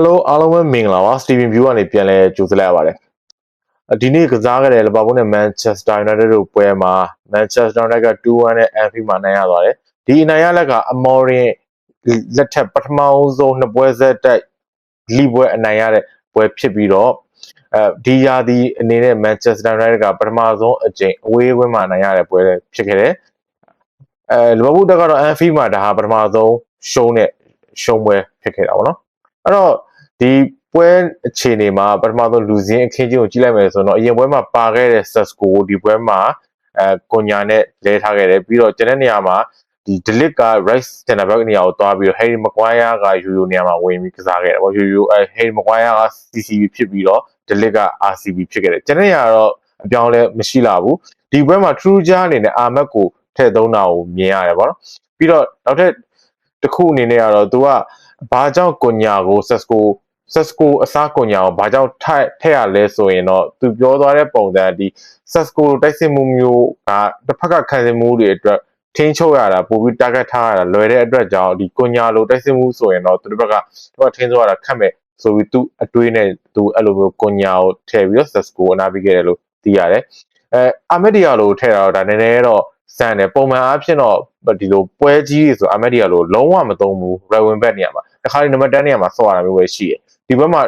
Hello အားလုံးပဲမင်္ဂလာပါ Steven View ကနေပြန်လဲကြိုဆိုလိုက်ရပါတယ်အဒီနေ့ကစားခဲ့တဲ့လီဗာပူးနဲ့ Manchester United တို့ပွဲမှာ Manchester United က2-1နဲ့ Anfield မှာနိုင်ရသွားတယ်ဒီအနိုင်ရလက်ကအမော်ရင်လက်ထက်ပထမဆုံးနှစ်ပွဲဆက်တိုက်လီပွဲအနိုင်ရတဲ့ပွဲဖြစ်ပြီးတော့အဲဒီယာဒီအနေနဲ့ Manchester United ကပထမဆုံးအကြိမ်အဝေးကွင်းမှာနိုင်ရတဲ့ပွဲဖြစ်ခဲ့တယ်အဲလီဗာပူးတက်ကတော့ Anfield မှာဒါဟာပထမဆုံးရှုံးတဲ့ရှုံးပွဲဖြစ်ခဲ့တာပေါ့နော်အဲ့တော့ ဒီပွဲအခြေအနေမှာပထမဆုံးလူစင်းအခင်းချင်းကိုကြည့်လိုက်မယ်ဆိုတော့အရင်ပွဲမှာပါခဲ့တဲ့ Sasco ကိုဒီပွဲမှာအဲကွန်ညာနဲ့လဲထားခဲ့တယ်ပြီးတော့ကျန်တဲ့နေရာမှာဒီ Delic က right center back နေရာကိုသွားပြီးတော့ Harry Maguire ကယူယူနေရာမှာဝင်ပြီးကစားခဲ့တယ်ပေါ့ယူယူအဲ Harry Maguire က CCB ဖြစ်ပြီးတော့ Delic က RCB ဖြစ်ခဲ့တယ်ကျန်တဲ့နေရာတော့အပြောင်းလဲမရှိလာဘူးဒီပွဲမှာ True ကြားအနေနဲ့အာမက်ကိုထည့်သုံးတာကိုမြင်ရတယ်ပေါ့နော်ပြီးတော့နောက်ထပ်တစ်ခုအနေနဲ့ကတော့သူကဘာကြောင့်ကွန်ညာကို Sasco ဆက်စကိုအစားကွန်ညာကိုဘာကြောင့်ထိုက်ထည့်ရလဲဆိုရင်တော့သူပြောသွားတဲ့ပုံစံဒီဆက်စကိုတိုက်စစ်မှုမျိုးကတစ်ဖက်ကခံစစ်မှုတွေအတွက်ထင်းချုပ်ရတာပိုပြီး target ထားရတာလွယ်တဲ့အတွက်ကြောင့်ဒီကွန်ညာလိုတိုက်စစ်မှုဆိုရင်တော့သူတို့ဘက်ကသူကထင်းချုပ်ရတာခက်မဲ့ဆိုပြီးသူအတွေးနဲ့သူအဲ့လိုမျိုးကွန်ညာကိုထည့်ပြီးတော့ဆက်စကိုအနာပေးခဲ့တယ်လို့သိရတယ်အဲအာမက်ဒီယာလိုထည့်တာတော့ဒါနည်းနည်းတော့စံတယ်ပုံမှန်အားဖြင့်တော့ဒီလိုပွဲကြီးတွေဆိုအာမက်ဒီယာလိုလုံးဝမသုံးဘူး right wing back နေရာမှာတခါဒီနံပါတ်10နေရာမှာဆော့ရတာမျိုးပဲရှိတယ် ဒီဘက်မှာ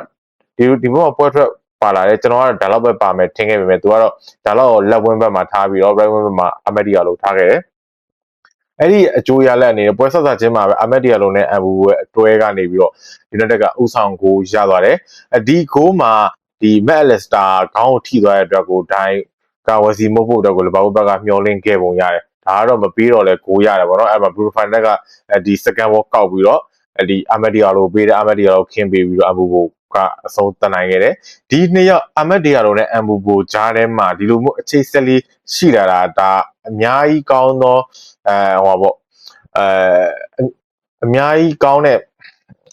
ဒီဒီဘက်မှာပွဲထွက်ပါလာတယ်ကျွန်တော်ကတော့ဒါတော့ပဲပါမယ်ထင်ခဲ့ပေမဲ့သူကတော့ဒါတော့လက်ဝင်းဘက်မှာထားပြီးတော့ right wing ဘက်မှာအမက်ဒီယာလိုထားခဲ့တယ်အဲ့ဒီအကျိုးရလက်အနေနဲ့ပွဲဆက်ဆက်ချင်းမှာပဲအမက်ဒီယာလိုနဲ့အမ်ဘူရဲ့အတွဲကနေပြီးတော့ဒီနက်တက်ကဥဆောင်ကိုရသွားတယ်အဒီဂိုးမှာဒီမက်လက်စတာခေါင်းကိုထိသွားတဲ့အတွက်ကိုဒိုင်းကာဝစီမုတ်ဖို့အတွက်ကိုလဘောက်ဘက်ကမျောလင်းခဲ့ပုံရတယ်ဒါကတော့မပြီးတော့လဲကိုရတယ်ဗောနော်အဲ့မှာဘရူဖိုင်နက်ကဒီ second ball ကောက်ပြီးတော့ ဒီအာမက်ဒီယာလိုပေးတယ်အာမက်ဒီယာလိုခင်းပေးပြီးတော့အဘူကိုကအဆုံးတန်နိုင်ခဲ့တယ်ဒီနှစ်ယောက်အာမက်ဒီယာလိုနဲ့အမ်ဘူကိုဂျားထဲမှာဒီလိုမျိုးအခြေဆက်လေးရှိလာတာဒါအများကြီးကောင်းသောအဲဟောပေါ့အဲအများကြီးကောင်းတဲ့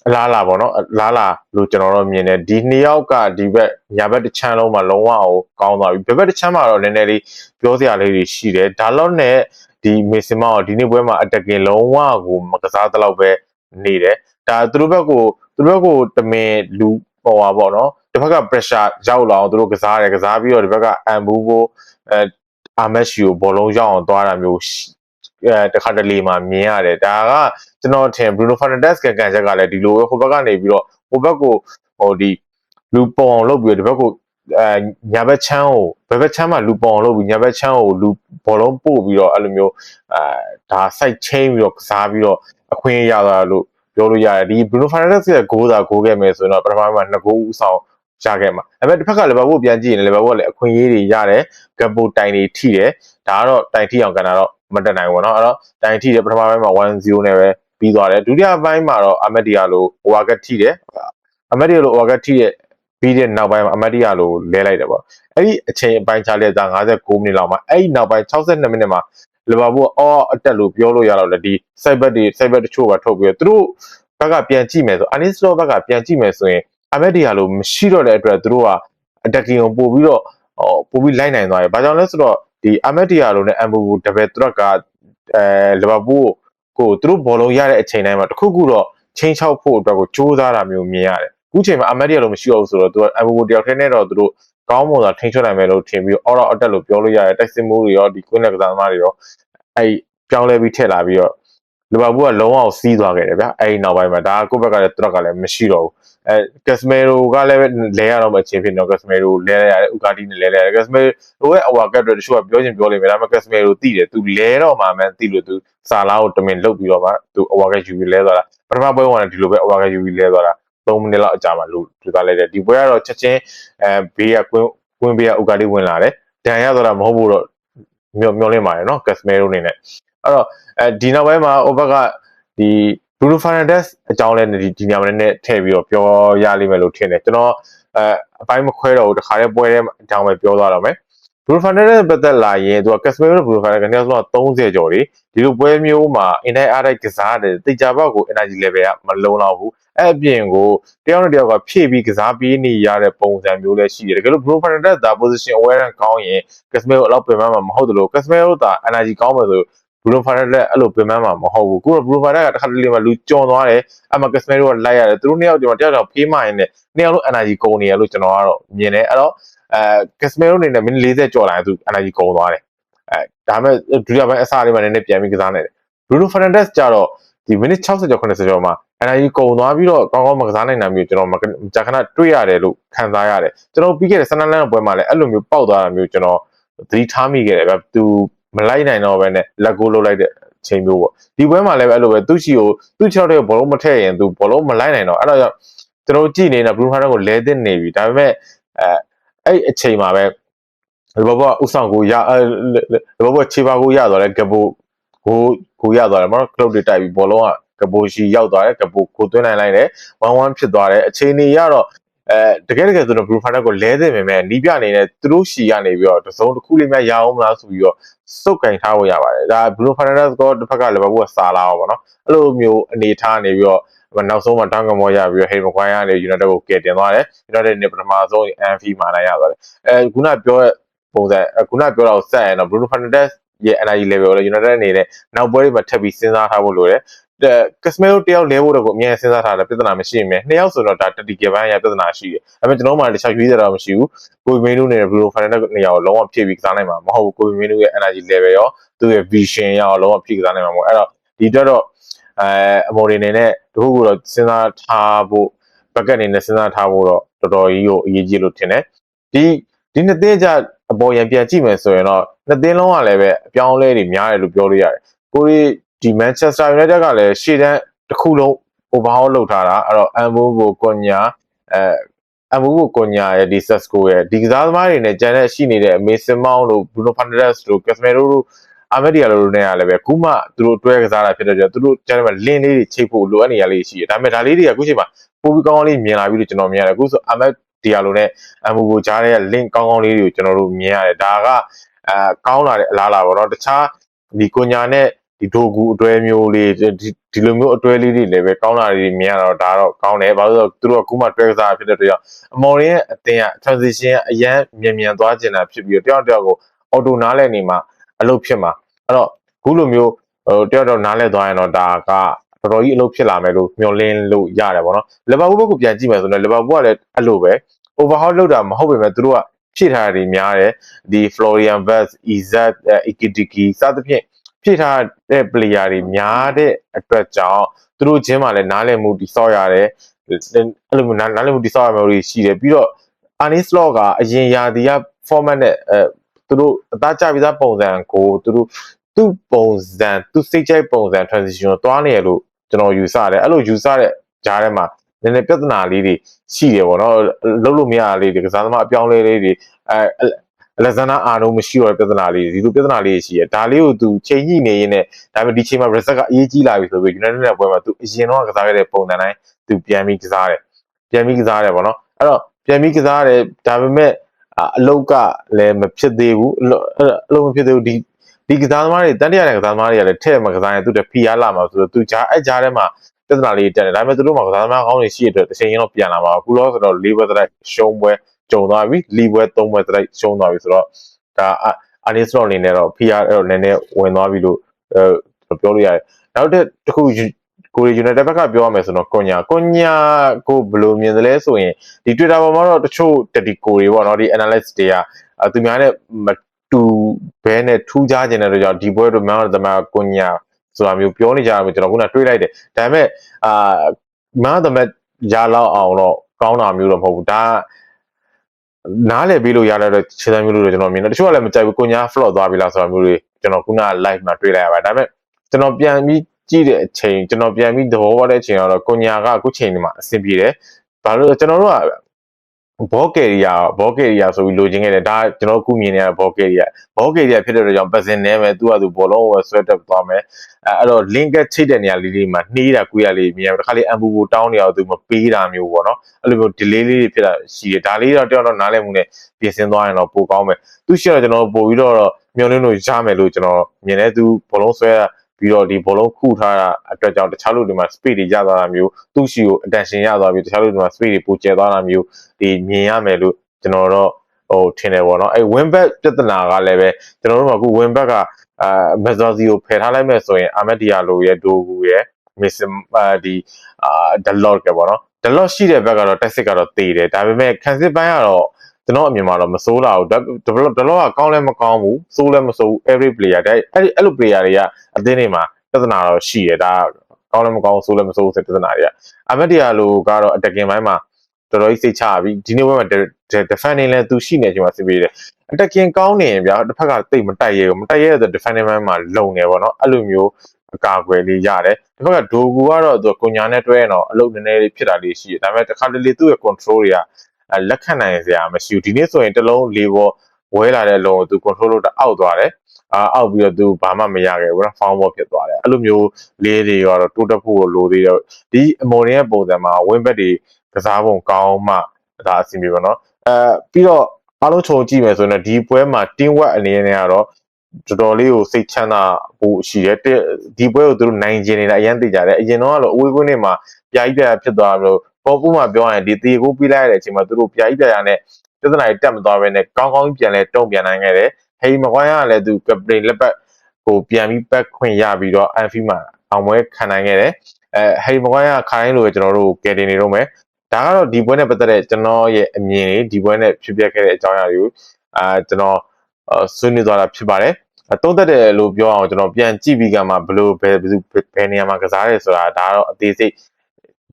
အလားလာပေါ့နော်အလားလာလို့ကျွန်တော်တို့မြင်တယ်ဒီနှစ်ယောက်ကဒီဘက်ညာဘက်တစ်ချမ်းလုံးမှာလုံးဝကိုကောင်းသွားပြီဘက်ဘက်တစ်ချမ်းမှာတော့နည်းနည်းလေးပြောစရာလေးတွေရှိတယ်ဒါလော့နဲ့ဒီမေစင်မောဒီနေ့ပွဲမှာအတက်ကင်လုံးဝကိုမကစားတဲ့လောက်ပဲ နေတယ်ဒါသူတို့ဘက်ကိုသူတို့ဘက်ကိုတမင်လူပေါ်ပါပေါ့နော်တစ်ဖက်က pressure ရောက်လာအောင်သူတို့ကစားတယ်ကစားပြီးတော့ဒီဘက်ကအမ်ဘူကိုအဲအာမက်ရှီကိုဘောလုံးရောက်အောင်သွားတာမျိုးအဲတခါတလေမှမြင်ရတယ်ဒါကကျွန်တော်ထင် Bruno Fernandes ကကန်ချက်ကလည်းဒီလိုပဲဟိုဘက်ကနေပြီးတော့ဟိုဘက်ကိုဟိုဒီလူပေါ်အောင်လုပ်ပြီးတော့ဒီဘက်ကိုအဲညာဘက်ချမ်းကိုဘယ်ဘက်ချမ်းမှာလူပေါ်အောင်လုပ်ပြီးညာဘက်ချမ်းကိုလူဘောလုံးပို့ပြီးတော့အဲ့လိုမျိုးအဲ ဒါ site chain ပြီးတော့ကစားပြီးတော့အခွင့်အရေးရတာလို့ပြောလို့ရတယ်ဒီ Bruno Fernandes ရဲ့ဂိုးသာဂိုးခဲ့မယ်ဆိုရင်တော့ပထမမှာနှစ်ဂိုးဦးဆောင်ရခဲ့မှာဒါပေမဲ့တစ်ဖက်ကလီဗာပူးပြန်ကြည့်ရင်လီဗာပူးကလည်းအခွင့်အရေးတွေရတယ်ဂပ်ပိုတိုင်တွေထိတယ်ဒါကတော့တိုင်ထိအောင်ကန်တာတော့မတက်နိုင်ဘူးเนาะအဲ့တော့တိုင်ထိတယ်ပထမပိုင်းမှာ1-0နဲ့ပဲပြီးသွားတယ်ဒုတိယပိုင်းမှာတော့အမက်ဒီယာလိုဟိုဝါကတ်ထိတယ်အမက်ဒီယာလိုဟိုဝါကတ်ထိတဲ့ပြီးတဲ့နောက်ပိုင်းမှာအမက်ဒီယာလိုလဲလိုက်တယ်ပေါ့အဲ့ဒီအချိန်အပိုင်းခြားလက်သား59မိနစ်လောက်မှာအဲ့ဒီနောက်ပိုင်း62မိနစ်မှာ လီဗာပူးအော်အတက်လို့ပြောလို့ရတော့လေဒီ side back တွေ side back တချို့ပါထုတ်ပြီးတော့သူတို့ဘက်ကပြန်ကြည့်မယ်ဆိုအနစ်စလောဘက်ကပြန်ကြည့်မယ်ဆိုရင်အမက်ဒီယာလိုမရှိတော့တဲ့အတွက်သူတို့ကအတက်ကင်ကိုပို့ပြီးတော့ဟောပို့ပြီးလိုက်နိုင်သွားတယ်။ဘာကြောင့်လဲဆိုတော့ဒီအမက်ဒီယာလိုနဲ့အမ်ဘူဘူဒဘယ်သူကအဲလီဗာပူးကိုသူတို့ဘောလုံးရတဲ့အချိန်တိုင်းမှာတခုခုတော့ချင်းချောက်ဖို့အတွက်ကိုစူးစမ်းတာမျိုးမြင်ရတယ်။အခုချိန်မှာအမက်ဒီယာလိုမရှိတော့ဘူးဆိုတော့သူကအမ်ဘူဘူတယောက်တည်းနဲ့တော့သူတို့ ကောင်းမွန်စွာထိန်းချုပ်နိုင်မယ်လို့ထင်ပြီးအော်တော့အတက်လို့ပြောလို့ရတယ်တိုက်စစ်မှုတွေရောဒီကွင်းလက်ကစားသမားတွေရောအဲပြောင်းလဲပြီးထည့်လာပြီးတော့လီဗာပူးကလုံးဝစီးသွားခဲ့တယ်ဗျာအဲဒီနောက်ပိုင်းမှာဒါကိုယ့်ဘက်ကလည်းသူတို့ကလည်းမရှိတော့ဘူးအဲကက်စမဲရိုကလည်းလဲရတော့မှအချင်းဖြစ်တော့ကက်စမဲရိုလဲရရတယ်ဥကာတီနဲ့လဲလဲရတယ်ကက်စမဲရိုရဲ့အဝါကတ်တွေတချို့ကပြောချင်ပြောလိမ့်မယ်ဒါပေမဲ့ကက်စမဲရိုသိတယ်သူလဲတော့မှမှန်သိလို့သူစာလားကိုတမင်လုတ်ပြီးတော့မှသူအဝါကတ်ယူပြီးလဲသွားတာပထမပွဲဝင်ဒီလိုပဲအဝါကတ်ယူပြီးလဲသွားတာ 3မိနစ်လောက်အကြာမှာလူထူသားလိုက်တယ်ဒီပွဲကတော့ချက်ချင်းအဲဘေးကကွင်းကွင်းဘေးကဥကာတီဝင်လာတယ်ဒဏ်ရသွားတာမဟုတ်ဘူးတော့မျောမျောလင်းပါတယ်နော်ကက်စမဲရိုအနေနဲ့အဲ့တော့အဲဒီနောက်ပိုင်းမှာအိုဘက်ကဒီ Bruno Fernandes အကြောင်းလဲဒီဒီညမှာလည်းထည့်ပြီးတော့ပြောရလိမ့်မယ်လို့ထင်တယ်ကျွန်တော်အဲအပိုင်းမခွဲတော့ဘူးတခါတည်းပွဲထဲအကြောင်းပဲပြောသွားတော့မယ် Bruno Fernandes ပတ်သက်လာရင်သူက Casemiro နဲ့ Bruno Fernandes ကနေဆိုတော့30ကျော်လေဒီလိုပွဲမျိုးမှာ inline အားတိုင်းကစားတယ်တိတ်ကြပေါက်ကို energy level ကမလုံလောက်ဘူးအဲ့အပြင်ကိုတယောက်နဲ့တယောက်ကဖြည့်ပြီးကစားပြီးနေရတဲ့ပုံစံမျိုးလည်းရှိတယ်တကယ်လို့ Bruno Fernandes ဒါ position awareness ကောင်းရင် Casemiro အလောက်ပြင်မှမဟုတ်တယ်လို့ Casemiro ဒါ energy ကောင်းမယ်ဆို Bruno Fernandes အဲ့လိုပြင်ပန်းမှာမဟုတ်ဘူးခုတော့ Bruno Fernandes ကတစ်ခါတလေမှလူကြော်သွားတယ်အမှ Casemiro ကလိုက်ရတယ်သူတို့နှစ်ယောက်ဒီမှာတယောက်တော့ဖေးမှရင်နဲ့နှစ်ယောက်လုံး energy ကုန်နေရလို့ကျွန်တော်ကတော့မြင်တယ်အဲ့တော့အဲ Casemiro အနေနဲ့မိနစ်40ကျော်လာရင်သူ energy ကုန်သွားတယ်အဲဒါပေမဲ့ဒုတိယပိုင်းအစားလေးမှနည်းနည်းပြန်ပြီးကစားနေတယ် Bruno Fernandes ကြတော့ဒီမိနစ်60ကျော်80ကျော်မှာ energy ကုန်သွားပြီးတော့ကောင်းကောင်းမကစားနိုင်တာမျိုးကျွန်တော်ကြာခဏတွေ့ရတယ်လို့ခံစားရတယ်ကျွန်တော်ပြီးခဲ့တဲ့ဆန်နလန်ပွဲမှာလည်းအဲ့လိုမျိုးပေါက်သွားတာမျိုးကျွန်တော်သတိထားမိခဲ့တယ်ဗျသူ မလိုက်နိုင်တော့ဘဲနဲ့လက်ကိုလုတ်လိုက်တဲ့အချိန်မျိုးပေါ့ဒီပွဲမှာလည်းအဲ့လိုပဲသူ့ချီကိုသူ့ချောက်တဲ့ဘောလုံးမထည့်ရင်သူဘောလုံးမလိုက်နိုင်တော့အဲ့တော့ကျွန်တော်ကြည့်နေတာ Bruno Fernandes ကိုလဲတင်နေပြီဒါပေမဲ့အဲအဲ့အချိန်မှာပဲဘောဘောဥဆောင်ကိုရဘောဘောခြေပါကိုရသွားတယ်ဂဘိုကိုကိုရသွားတယ်မဟုတ်ကလုတ်တွေတိုက်ပြီးဘောလုံးကကဘိုရှိရောက်သွားတယ်ကဘိုကိုသွင်းနိုင်လိုက်တယ်1-1ဖြစ်သွားတယ်အချိန်ကြီးရတော့ အဲတကယ်တကယ်ဆိုတော့ Bruno Fernandes ကိုလဲသိပေမဲ့နီးပြအနေနဲ့သူတို့ရှီကနေပြီးတော့တစုံတစ်ခုလေးများရအောင်မလားဆိုပြီးတော့စုပ်ကင်ထားဖို့ရပါတယ်ဒါ Bruno Fernandes ကတစ်ဖက်ကလည်းဘာဘူးကစားလာအောင်ပေါ့နော်အဲ့လိုမျိုးအနေထားနေပြီးတော့နောက်ဆုံးမှာတောင်းကမောရပြီးတော့ဟေမကွိုင်းကနေ United ကိုကယ်တင်သွားတယ် United နဲ့ပထမဆုံး Anfield မှာနိုင်ရသွားတယ်အဲခုနပြောတဲ့ပုံစံခုနပြောတာကိုစက်ရင်တော့ Bruno Fernandes ရဲ့ energy level ကိုလည်း United အနေနဲ့နောက်ပွဲတွေမှာထပ်ပြီးစဉ်းစားထားဖို့လိုတယ် ကက်စမဲရိုတယောက်လဲဖို့တော့ကိုအမြဲစဉ်းစားထားတယ်ပြဿနာမရှိရင်နှစ်ယောက်ဆိုတော့ဒါတတိကပန်းရပြဿနာရှိတယ်။ဒါပေမဲ့ကျွန်တော်မှတခြားရွေးစရာတော့မရှိဘူး။ကိုဗီမင်းတို့နဲ့ဘလူးဖိုင်နယ်နေရာကိုလုံးဝဖြည့်ပြီးကစားနိုင်မှာမဟုတ်ဘူး။ကိုဗီမင်းတို့ရဲ့ energy level ရောသူ့ရဲ့ vision ရောလုံးဝဖြည့်ကစားနိုင်မှာမဟုတ်။အဲ့တော့ဒီတော့တော့အဲအမော်ဒီနေနဲ့တခုခုတော့စဉ်းစားထားဖို့ဘက်ကအနေနဲ့စဉ်းစားထားဖို့တော့တော်တော်ကြီးကိုအရေးကြီးလို့ထင်တယ်။ဒီဒီနှစ်သိန်းကြအပေါ်ရန်ပြန်ကြည့်မယ်ဆိုရင်တော့နှစ်သိန်းလုံးကလည်းပဲအပြောင်းလဲတွေများတယ်လို့ပြောလို့ရတယ်။ကိုရီ ဒီ Manchester United ကလည်းရှေ့တန်းတစ်ခုလုံး overhaul လုပ်ထားတာအဲ့တော့ Ambo ကိုကွန်ညာအဲ Ambo ကိုကွန်ညာရဲ့ဒီ Sesco ရဲ့ဒီကစားသမားတွေနဲ့ကြံတဲ့ရှိနေတဲ့ Mason Mount တို့ Bruno Fernandes တို့ Casemiro တို့အာမက်ဒီယာလိုတို့နဲ့ကလည်းပဲခုမှသူတို့တွဲကစားတာဖြစ်တဲ့ကြောင့်သူတို့ကျန်တဲ့လင်းလေးတွေချိတ်ဖို့လိုအပ်နေရလေးရှိတယ်ဒါပေမဲ့ဒါလေးတွေကအခုချိန်မှာပိုပြီးကောင်းကောင်းလေးမြင်လာပြီလို့ကျွန်တော်မြင်ရတယ်အခုဆိုအာမက်ဒီယာလိုနဲ့အမူကိုကြားတဲ့ link ကောင်းကောင်းလေးတွေကိုကျွန်တော်တို့မြင်ရတယ်ဒါကအဲကောင်းလာတဲ့အလားလာပေါ့နော်တခြားဒီကိုညာနဲ့ ဒီဒိုဂူအတွဲမျိုးလေးဒီလိုမျိုးအတွဲလေးတွေလည်းပဲကောင်းလာတွေမြင်ရတော့ဒါတော့ကောင်းတယ်ဘာလို့လဲဆိုတော့သူတို့ကခုမှတွဲကစားဖြစ်တဲ့အတွက်ကြောင့်အမော်ရင်ရဲ့အတင်က transition ကအရန်မြန်မြန်သွားကျင်တာဖြစ်ပြီးတော့တယောက်တယောက်ကို auto နားလည်နေမှာအလုပ်ဖြစ်မှာအဲ့တော့ခုလိုမျိုးဟိုတယောက်တော့နားလည်သွားရင်တော့ဒါကတော်တော်ကြီးအလုပ်ဖြစ်လာမယ်လို့မျှော်လင့်လို့ရတယ်ပေါ့နော်လီဗာပူးဘက်ကိုပြန်ကြည့်မယ်ဆိုတော့လီဗာပူးကလည်းအဲ့လိုပဲ overhaul လုပ်တာမဟုတ်ပေမဲ့သူတို့ကဖြည့်ထားတာတွေများတယ်ဒီ Florian Wirtz, Izak, Ikitiki စသဖြင့် ဖြည့်ထားတဲ့ player တွေများတဲ့အတွက်ကြောင့်သူတို့ချင်းမှလည်းနားလည်မှုတိဆောက်ရတယ်အဲ့လိုမျိုးနားလည်မှုတိဆောက်ရမျိုးတွေရှိတယ်ပြီးတော့ Arne Slot ကအရင်ရာသီက format နဲ့အဲသူတို့အသားကျပြီးသားပုံစံကိုသူတို့သူ့ပုံစံသူစိတ်ကြိုက်ပုံစံ transition ကိုတွားနေရလို့ကျွန်တော်ယူဆတယ်အဲ့လိုယူဆတဲ့ကြားထဲမှာနည်းနည်းပြဿနာလေးတွေရှိတယ်ပေါ့နော်လုံးလို့မရလေးတွေကစားသမားအပြောင်းလဲလေးတွေအဲ အလက်ဇန်နာအာနိုမရှိတော့ပြဿနာလေးဒီလိုပြဿနာလေးရှိရဒါလေးကိုသူချိန်ညှိနေရင်းနဲ့ဒါပေမဲ့ဒီချိန်မှာ reset ကအရေးကြီးလာပြီဆိုပြီး United နဲ့ပွဲမှာသူအရင်တော့ကစားခဲ့တဲ့ပုံစံတိုင်းသူပြန်ပြီးကစားတယ်ပြန်ပြီးကစားတယ်ပေါ့နော်အဲ့တော့ပြန်ပြီးကစားတယ်ဒါပေမဲ့အလုတ်ကလည်းမဖြစ်သေးဘူးအလုတ်မဖြစ်သေးဘူးဒီဒီကစားသမားတွေတန်တရာတဲ့ကစားသမားတွေကလည်းထဲ့မှာကစားရင်သူတဖိအားလာမှာဆိုတော့သူကြားအဲ့ကြားထဲမှာပြဿနာလေးတက်တယ်ဒါပေမဲ့သူတို့မှာကစားသမားကောင်းတွေရှိတဲ့အတွက်တစ်ချိန်ရင်တော့ပြန်လာမှာအခုတော့ဆိုတော့လေးဘက်တိုက်ရှုံးပွဲ ကြုံသွားပြီလီပွဲ၃ပွဲတိုက်ရှုံးသွားပြီဆိုတော့ဒါအာနီစလော့အနေနဲ့တော့ PR အဲ့တော့နည်းနည်းဝင်သွားပြီလို့အဲပြောလို့ရတယ်နောက်တစ်ခုကိုရီယူနိုက်တက်ဘက်ကပြောရမယ်ဆိုတော့ကွန်ညာကွန်ညာကိုဘယ်လိုမြင်သလဲဆိုရင်ဒီ Twitter ပေါ်မှာတော့တချို့တတိကိုတွေပေါ့နော်ဒီ analyst တွေကသူများနဲ့မတူဘဲနဲ့ထူးခြားခြင်းတဲ့ကြောင့်ဒီပွဲတို့မှန်တော့တမကွန်ညာဆိုတာမျိုးပြောနေကြတာမျိုးကျွန်တော်ခုနတွေးလိုက်တယ်ဒါပေမဲ့အာမှန်တော့ရလောက်အောင်တော့ကောင်းတာမျိုးတော့မဟုတ်ဘူးဒါ နားလည်ပြီးလို့ရတဲ့ခြေစမ်းမျိုးလို့ကျွန်တော်မြင်တယ်တချို့ကလည်းမကြိုက်ဘူးကိုညာ flop သွားပြီလားဆိုတာမျိုးတွေကျွန်တော်ခုန live မှာတွေ့လိုက်ရပါတယ်ဒါပေမဲ့ကျွန်တော်ပြန်ပြီးကြည့်တဲ့အချိန်ကျွန်တော်ပြန်ပြီးသဘောပေါက်တဲ့အချိန်ကတော့ကိုညာကအခုချိန်ဒီမှာအဆင်ပြေတယ်ဘာလို့ကျွန်တော်တို့က ဘောကယ်ရီယာဘောကယ်ရီယာဆိုပြီးလိုချင်ခဲ့တယ်ဒါကျွန်တော်ခုမြင်နေရတဲ့ဘောကယ်ရီယာဘောကယ်ရီယာဖြစ်တဲ့အတွက်ကြောင့်ပတ်စင်နေမယ်သူကသူဘောလုံးကိုဆွဲတက်သွားမယ်အဲအဲ့တော့ link ကချိတ်တဲ့နေရာလေးလေးမှာနှေးတာကိုရလေးမြင်ရတခါလေးအမ်ဘူကိုတောင်းနေအောင်သူမပေးတာမျိုးပေါ့နော်အဲ့လိုမျိုး delay လေးတွေဖြစ်တာရှိတယ်ဒါလေးတော့တယောက်တော့နားလည်မှုနဲ့ပြင်ဆင်သွားရင်တော့ပိုကောင်းမယ်သူရှိတော့ကျွန်တော်ပို့ပြီးတော့မျောလင်းလို့ရမယ်လို့ကျွန်တော်မြင်တယ်သူဘောလုံးဆွဲတာ ပြီးတော့ဒီဘောလုံးခုထားတာအတွက်ကြောင့်တခြားလူတွေမှာ speed တွေရသွားတာမျိုးသူ့ရှိကို attention ရသွားပြီးတခြားလူတွေမှာ speed တွေပိုကျသွားတာမျိုးဒီမြင်ရမယ်လို့ကျွန်တော်တော့ဟိုထင်တယ်ပေါ့နော်အဲ win back ပြဿနာကလည်းပဲကျွန်တော်တို့ကအခု win back ကအာမက်ဇာစီကိုဖယ်ထားလိုက်မဲ့ဆိုရင်အာမက်ဒီယာလိုရဲ့ဒိုဂူရဲ့မစ်အာဒီအာဒလော့ကပေါ့နော်ဒလော့ရှိတဲ့ဘက်ကတော့တက်စစ်ကတော့တည်တယ်ဒါပေမဲ့ခံစစ်ပိုင်းကတော့ ကျွန်တော်အမြင်မှာတော့မစိုးလာဘူးဒလော့ဒလော့ကကောင်းလဲမကောင်းဘူးစိုးလဲမစိုးဘူး every player တဲ့အဲ့ဒီအဲ့လို player တွေကအသင်းတွေမှာပြဿနာတော့ရှိတယ်ဒါကောင်းလဲမကောင်းစိုးလဲမစိုးဘူးဆိုတဲ့ပြဿနာတွေကအာမက်ဒီယာလိုကတော့ attacking ဘိုင်းမှာတော်တော်ကြီးစိတ်ချပြီဒီနေ့ဘက်မှာ defending လဲသူရှိနေချိန်မှာစစ်ပေးတယ် attacking ကောင်းနေရင်ဗျာတစ်ဖက်ကတိတ်မတိုက်ရဲဘူးမတိုက်ရဲတဲ့ defending ဘက်မှာလုံနေပေါ့နော်အဲ့လိုမျိုးအကာအကွယ်လေးရတယ်တစ်ဖက်ကဒိုဂူကတော့သူကိုညာနဲ့တွဲရင်တော့အလုပ်နည်းနည်းလေးဖြစ်တာလေးရှိတယ်ဒါပေမဲ့တစ်ခါတလေသူ့ရဲ့ control တွေက လက်ခံနိုင်စရာမရှိဘူးဒီနေ့ဆိုရင်တစ်လုံးလေးပေါ်ဝဲလာတဲ့အလုံးကိုသူ control လုပ်တာအောက်သွားတယ်အာအောက်ပြီးတော့သူဘာမှမရခဲ့ဘူးနော်ဖောင်းဘောဖြစ်သွားတယ်အဲ့လိုမျိုးလေးတွေကတော့တိုးတက်ဖို့လိုသေးတယ်ဒီအမော်ရင်ရဲ့ပုံစံမှာ win bet တွေကစားပုံကောင်းမှဒါအဆင်ပြေပါတော့အဲပြီးတော့အားလုံးခြုံကြည့်မယ်ဆိုရင်ဒီပွဲမှာ team work အနေနဲ့ကတော့တော်တော်လေးကိုစိတ်ချမ်းသာဖို့ရှိတယ်ဒီပွဲကိုသူတို့နိုင်ကျင်နေတာအရင်သိကြတယ်အရင်တော့ကတော့အဝေးကွင်းတွေမှာပြိုင်ပြဖြစ်သွားလို့ ပေါ်ပူမှာပြောရရင်ဒီတေကိုပြီးလိုက်ရတဲ့အချိန်မှာသူတို့ပြိုင်ပြရနဲ့ပြဿနာတွေတက်မသွားဘဲနဲ့ကောင်းကောင်းပြန်လဲတုံ့ပြန်နိုင်ခဲ့တယ်ဟေးမကွိုင်းကလည်းသူကပတိန်လက်ပတ်ကိုပြန်ပြီးပတ်ခွင့်ရပြီးတော့အန်ဖီမှာအောင်ပွဲခံနိုင်ခဲ့တယ်အဲဟေးမကွိုင်းကခိုင်းလို့ကျွန်တော်တို့ကယ်တင်နေတော့မယ်ဒါကတော့ဒီပွဲနဲ့ပတ်သက်တဲ့ကျွန်တော်ရဲ့အမြင်တွေဒီပွဲနဲ့ဖြစ်ပျက်ခဲ့တဲ့အကြောင်းအရာတွေကိုအာကျွန်တော်ဆွေးနွေးသွားတာဖြစ်ပါတယ်သုံးသက်တယ်လို့ပြောအောင်ကျွန်တော်ပြန်ကြည့်ပြီးကမှဘလို့ဘယ်ဘယ်ဘယ်နေရာမှာကစားရဲဆိုတာဒါတော့အသေးစိတ်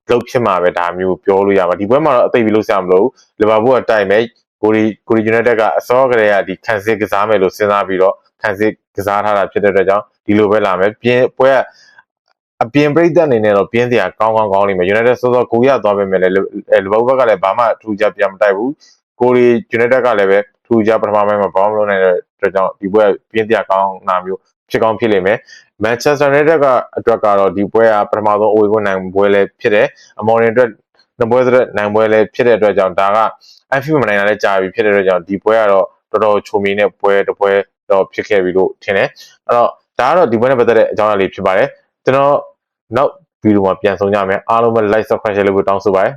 လုတ်ဖြစ်မှာပဲဒါမျိုးပြောလို့ရမှာဒီပွဲမှာတော့အသိပြီးလို့ဆရာမလို့လီဗာပူးကတိုက်မယ်ကိုရီကိုရီယူနိုက်တက်ကအစောကလေးကဒီခံစစ်ကစားမယ်လို့စဉ်းစားပြီးတော့ခံစစ်ကစားထားတာဖြစ်တဲ့အတွက်ကြောင့်ဒီလိုပဲလာမယ်ပြင်းပွဲကအပြင်ပြိသက်အနေနဲ့တော့ပြင်းစရာကောင်းကောင်းကောင်းလိမ့်မယ် United စောစောကိုရသွားပေမဲ့လည်းလီဗာပူးဘက်ကလည်းဘာမှထူးခြားပြန်မတိုက်ဘူးကိုရီ United ကလည်းပဲထူးခြားပထမပိုင်းမှာဘာမှမလုပ်နိုင်တဲ့အတွက်ကြောင့်ဒီပွဲပြင်းစရာကောင်းတာမျိုး ဖြစ်ကောင်းဖြစ်လိမ့်မယ် Manchester United ကအတွက်ကတော့ဒီပွဲကပထမဆုံးအဝေးကွင်းနိုင်ပွဲလည်းဖြစ်တယ်အမော်ရင်အတွက်နှစ်ပွဲစတဲ့နိုင်ပွဲလည်းဖြစ်တဲ့အတွက်ကြောင့်ဒါက Anfield မနိုင်တာလည်းကြာပြီဖြစ်တဲ့အတွက်ကြောင့်ဒီပွဲကတော့တော်တော်ချုံမီနဲ့ပွဲတစ်ပွဲတော့ဖြစ်ခဲ့ပြီလို့ထင်တယ်အဲ့တော့ဒါကတော့ဒီပွဲနဲ့ပတ်သက်တဲ့အကြောင်းအရာလေးဖြစ်ပါတယ်ကျွန်တော်နောက်ဗီဒီယိုမှာပြန်ဆောင်ကြမယ်အားလုံးပဲ like subscribe လုပ်ဖို့တောင်းဆိုပါတယ်